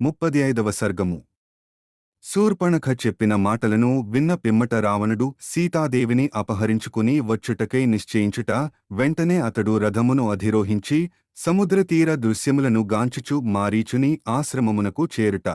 ముప్పది ఐదవ సర్గము. శూర్పణఖ చెప్పిన మాటలను విన్న పిమ్మట రావణుడు సీతాదేవిని అపహరించుకుని వచ్చుటకై నిశ్చయించుట వెంటనే అతడు రథమును అధిరోహించి సముద్రతీర దృశ్యములను గాంచుచు మారీచుని ఆశ్రమమునకు చేరుట.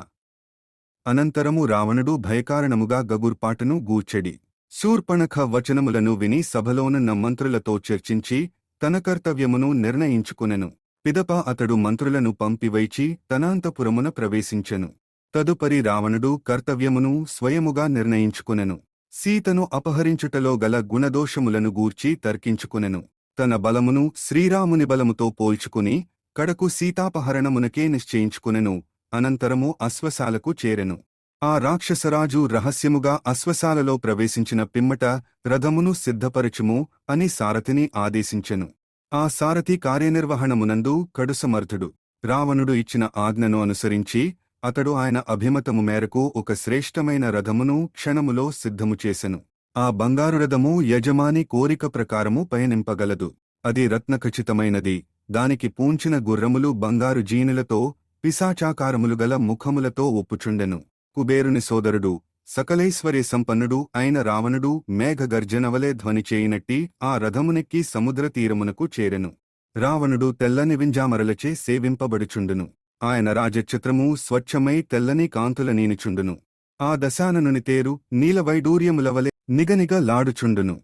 అనంతరము రావణుడు భయకారణముగా గగుర్పాటును గూర్చెడి. శూర్పణఖ వచనములను విని సభలోనున్న మంత్రులతో చర్చించి తన కర్తవ్యమును నిర్ణయించుకునెను. పిదప అతడు మంత్రులను పంపివైచి తనాంతపురమున ప్రవేశించెను. తదుపరి రావణుడు కర్తవ్యమును స్వయముగా నిర్ణయించుకునెను. సీతను అపహరించుటలో గల గుణదోషములను గూర్చి తర్కించుకునెను. తన బలమును శ్రీరాముని బలముతో పోల్చుకుని కడకు సీతాపహరణమునకే నిశ్చయించుకునెను. అనంతరము అశ్వశాలకు చేరెను. ఆ రాక్షసరాజు రహస్యముగా అశ్వశాలలో ప్రవేశించిన పిమ్మట రథమును సిద్ధపరచుము అని సారథిని ఆదేశించెను. ఆ సారథి కార్యనిర్వహణమునందు కడుసమర్థుడు. రావణుడు ఇచ్చిన ఆజ్ఞను అనుసరించి అతడు ఆయన అభిమతము మేరకు ఒక శ్రేష్టమైన రథమును క్షణములో సిద్ధము చేసెను. ఆ బంగారు రథము యజమాని కోరిక ప్రకారము పయనింపగలదు. అది రత్నఖచితమైనది దానికి పూంచిన గుర్రములు బంగారు జీనులతో పిశాచాకారములు గల ముఖములతో ఒప్పుచుండెను. కుబేరుని సోదరుడు సకలైశ్వర్య సంపన్నుడు అయిన రావణుడు మేఘగర్జనవలే ధ్వని చేయినట్టి ఆ రథమునెక్కి సముద్ర తీరమునకు చేరెను. రావణుడు తెల్లని వింజామరలచే సేవింపబడుచుండును. ఆయన రాజచిత్రము స్వచ్ఛమై తెల్లని కాంతుల నీనిచుండును. ఆ దశాననుని తేరు నీలవైడూర్యములవలె నిగనిగ లాడుచుండును.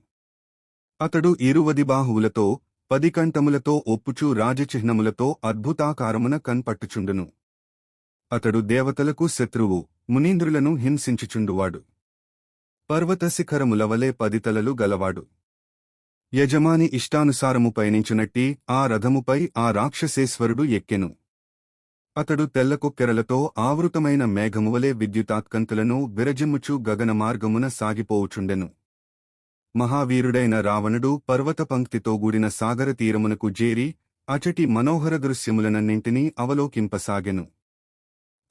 అతడు ఇరువది బాహువులతో పది కంఠములతో ఒప్పుచు రాజచిహ్నములతో అద్భుతాకారమున కన్పట్టుచుండును. అతడు దేవతలకు శత్రువు. మునీంద్రులను హింసించుచుండువాడు. పర్వతశిఖరములవలే పదితలలు గలవాడు. యజమాని ఇష్టానుసారము పయనించునట్టి ఆ రథముపై ఆ రాక్షసేశ్వరుడు ఎక్కెను. అతడు తెల్లకొక్కెరలతో ఆవృతమైన మేఘమువలే విద్యుతాత్కంతులను విరజిమ్ముచు గగన మార్గమున సాగిపోవుచుండెను. మహావీరుడైన రావణుడు పర్వత పంక్తితో గూడిన సాగర తీరమునకు జేరి అచటి మనోహర దృశ్యములనన్నింటినీ అవలోకింపసాగెను.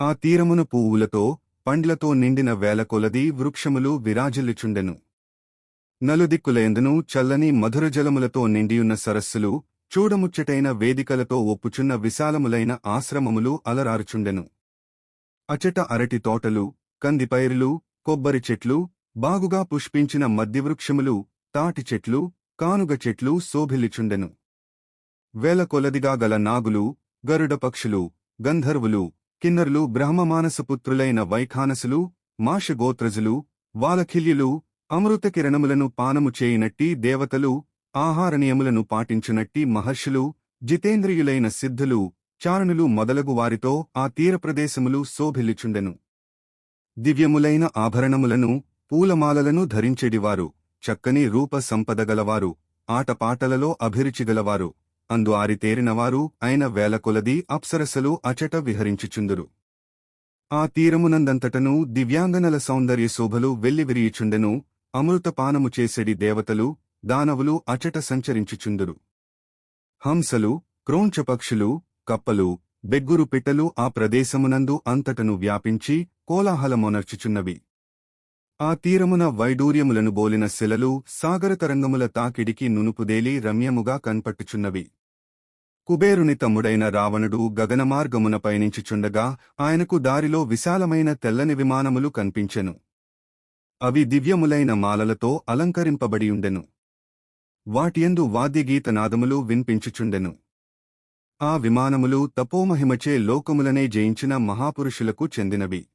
ఆ తీరమున పువ్వులతో పండ్లతో నిండిన వేలకొలది వృక్షములు విరాజిల్లుచుండెను. నలుదిక్కులయందును చల్లని మధురజలములతో నిండియున్న సరస్సులు చూడముచ్చటైన వేదికలతో ఒప్పుచున్న విశాలములైన ఆశ్రమములు అలరారుచుండెను. అచట అరటి తోటలు కందిపైరులు కొబ్బరి చెట్లు బాగుగా పుష్పించిన మద్యవృక్షములు తాటి చెట్లు కానుగ చెట్లు శోభిల్లిచుండెను. వేల కొలదిగా గల నాగులు గరుడ పక్షులు గంధర్వులు కిన్నరులు బ్రహ్మమానసపుత్రులైన వైఖానసులు మాషగోత్రజులు వాలఖిల్యులు అమృతకిరణములను పానము చేయినట్టి దేవతలు ఆహారనియములను పాటించునట్టి మహర్షులు జితేంద్రియులైన సిద్ధులు చారణులు మొదలగు వారితో ఆ తీరప్రదేశములు శోభిల్లిచుండెను. దివ్యములైన ఆభరణములను పూలమాలలను ధరించెడివారు చక్కని రూప సంపదగలవారు ఆటపాటలలో అభిరుచిగలవారు అందు ఆరితేరినవారు అయిన వేలకొలది అప్సరసలు అచట విహరించుచుందురు. ఆ తీరమునందంతటను దివ్యాంగనల సౌందర్య శోభలు వెల్లివిరియుచుండెను అమృతపానము చేసెడి దేవతలు దానవులు అచట సంచరించుచుందురు. హంసలు క్రోంచపక్షులు కప్పలు బెగ్గురు పిట్టలు ఆ ప్రదేశమునందు అంతటను వ్యాపించి కోలాహలమొనర్చుచున్నవి. ఆ తీరమున వైడూర్యములను బోలిన శిలలు సాగరతరంగముల తాకిడికి నునుపుదేలి రమ్యముగా కన్పట్టుచున్నవి. కుబేరుని తమ్ముడైన రావణుడు గగనమార్గమున పయనించుచుండగా ఆయనకు దారిలో విశాలమైన తెల్లని విమానములు కన్పించెను. అవి దివ్యములైన మాలలతో అలంకరింపబడియుండెను. వాటియందు వాద్యగీతనాదములు విన్పించుచుండెను. ఆ విమానములు తపోమహిమచే లోకములనే జయించిన మహాపురుషులకు చెందినవి.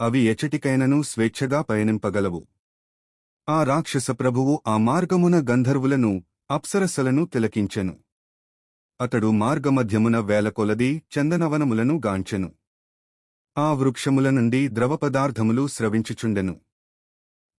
అవి ఎచటికైనను స్వేచ్ఛగా పయనింపగలవు. ఆ రాక్షస ప్రభువు ఆ మార్గమున గంధర్వులను అప్సరసలను తిలకించెను. అతడు మార్గమధ్యమున వేలకొలది చందనవనములను గాంచెను. ఆ వృక్షముల నుండి ద్రవపదార్థములు స్రవించుచుండెను.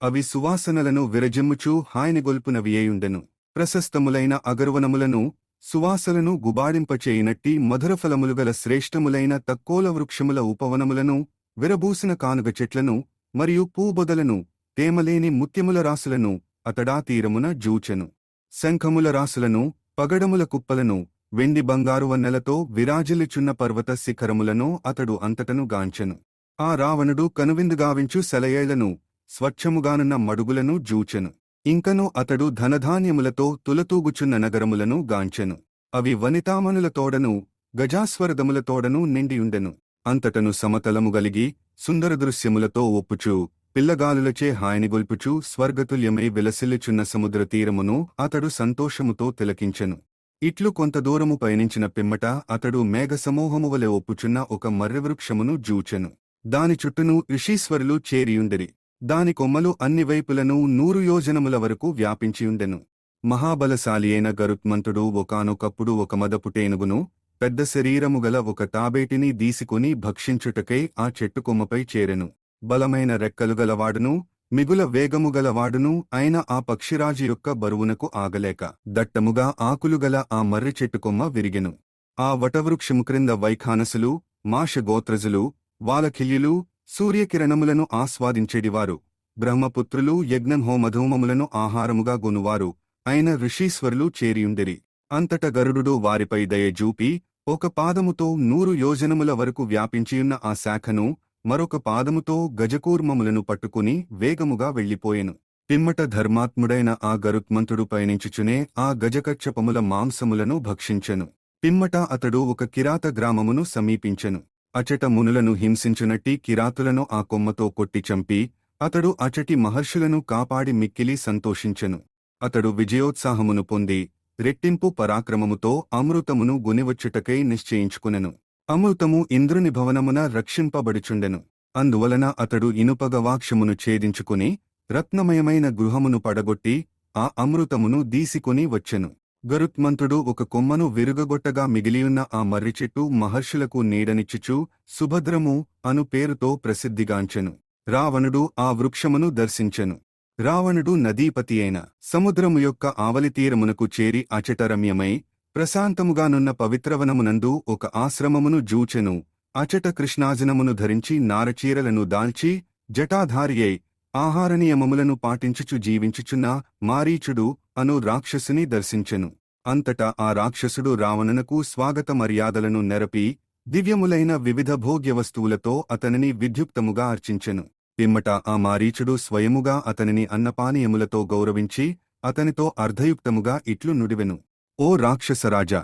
అవి సువాసనలను విరజిమ్ముచూ హాయనిగొల్పునవియేయుండెను. ప్రశస్తములైన అగర్వనములను సువాసలను గుబాడింపచేయినట్టి మధురఫలములు గల శ్రేష్టములైన తక్కోల వృక్షముల ఉపవనములను విరబూసిన కానుగ చెట్లను మరియు పూబొదలను తేమలేని ముత్యముల రాసులను అతడా తీరమున జూచెను. శంఖముల రాసులను పగడముల కుప్పలను వెండి బంగారు వన్నెలతో విరాజిల్లుచున్న పర్వత శిఖరములను అతడు అంతటను గాంచెను. ఆ రావణుడు కనువిందుగావించు సెలయేళ్ళను స్వచ్ఛముగానున్న మడుగులను జూచెను. ఇంకను అతడు ధనధాన్యములతో తులతూగుచున్న నగరములను గాంచెను. అవి వనితామనుల తోడను గజాస్వరదముల గజాస్వరదములతోడను నిండియుండెను. అంతటను సమతలము గలిగి సుందర దృశ్యములతో ఒప్పుచూ పిల్లగాలులచే హాయనిగొల్పుచూ స్వర్గతుల్యమై విలసిల్లుచున్న సముద్ర తీరమును అతడు సంతోషముతో తిలకించెను. ఇట్లు కొంత దూరము పయనించిన పిమ్మట అతడు మేఘసమూహము వలె ఒప్పుచున్న ఒక మర్రివృక్షమును జూచెను. దాని చుట్టూను ఋషీశ్వరులు చేరియుండిరి. దాని కొమ్మలు అన్ని వైపులను నూరు యోజనముల వరకు వ్యాపించియుండెను. మహాబలశాలి అయిన గరుత్మంతుడు ఒకానొకప్పుడు ఒక మదపుటేనుగును పెద్ద శరీరముగల ఒక తాబేటిని దీసుకుని భక్షించుటకై ఆ చెట్టుకొమ్మపై చేరెను. బలమైన రెక్కలు గలవాడును మిగుల వేగముగలవాడును అయిన ఆ పక్షిరాజు యొక్క బరువునకు ఆగలేక దట్టముగా ఆకులుగల ఆ మర్రి చెట్టుకొమ్మ విరిగెను. ఆ వటవృక్షము క్రింద వైఖానసులు మాషగోత్రజులు వాలఖిల్యులు సూర్యకిరణములను ఆస్వాదించేడివారు బ్రహ్మపుత్రులు యజ్ఞంహోమధూమములను ఆహారముగా గొనువారు అయిన ఋషీశ్వరులు చేరియుండిరి. అంతట గరుడు వారిపై దయజూపి ఒక పాదముతో నూరు యోజనముల వరకు వ్యాపించియున్న ఆ శాఖను మరొక పాదముతో గజకూర్మములను పట్టుకుని వేగముగా వెళ్ళిపోయెను. పిమ్మట ధర్మాత్ముడైన ఆ గరుత్మంతుడు పయనించుచునే ఆ గజకచ్చపముల మాంసములను భక్షించెను. పిమ్మట అతడు ఒక కిరాత గ్రామమును సమీపించెను. అచట మునులను హింసించునట్టి కిరాతులను ఆ కొమ్మతో కొట్టి చంపి అతడు అచటి మహర్షులను కాపాడి మిక్కిలి సంతోషించెను. అతడు విజయోత్సాహమును పొంది రెట్టింపు పరాక్రమముతో అమృతమును గునివచ్చుటకై నిశ్చయించుకునెను. అమృతము ఇంద్రుని భవనమున రక్షింపబడుచుండెను. అందువలన అతడు ఇనుపగవాక్షమును ఛేదించుకుని రత్నమయమైన గృహమును పడగొట్టి ఆ అమృతమును దీసికొని వచ్చెను. గరుత్మంతుడు ఒక కొమ్మను విరుగగొట్టగా మిగిలియున్న ఆ మర్రి చెట్టు మహర్షులకు నీడనిచ్చుచు సుభద్రము అను పేరుతో ప్రసిద్ధిగాంచెను. రావణుడు ఆ వృక్షమును దర్శించెను. రావణుడు నదీపతి అయిన సముద్రము యొక్క ఆవలితీరమునకు చేరి అచటరమ్యమై ప్రశాంతముగానున్న పవిత్రవనమునందు ఒక ఆశ్రమమును జూచెను. అచట కృష్ణాజనమును ధరించి నారచీరలను దాల్చి జటాధారియై ఆహార నియమములను పాటించుచు జీవించుచున్న మారీచుడు అను రాక్షసుని దర్శించెను. అంతటా ఆ రాక్షసుడు రావణునకు స్వాగత మర్యాదలను నెరపి దివ్యములైన వివిధ భోగ్య వస్తువులతో అతనిని విద్యుక్తముగా అర్చించెను. పిమ్మట ఆ మారీచుడు స్వయముగా అతనిని అన్నపానీయములతో గౌరవించి అతనితో అర్ధయుక్తముగా ఇట్లు నుడివెను. ఓ రాక్షసరాజా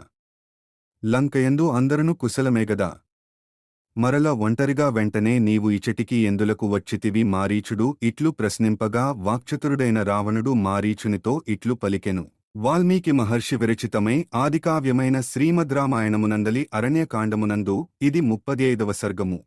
లంకయందు అందరను కుశలమేగదా! మరల ఒంటరిగా వెంటనే నీవు ఇచటికి ఎందులకు వచ్చితివి మారీచుడు? ఇట్లు ప్రశ్నింపగా వాక్చతురుడైన రావణుడు మారీచునితో ఇట్లు పలికెను. వాల్మీకి మహర్షి విరచితమై ఆదికావ్యమైన శ్రీమద్రామాయణమునందలి అరణ్యకాండమునందు ఇది ముప్పది ఐదవ సర్గము.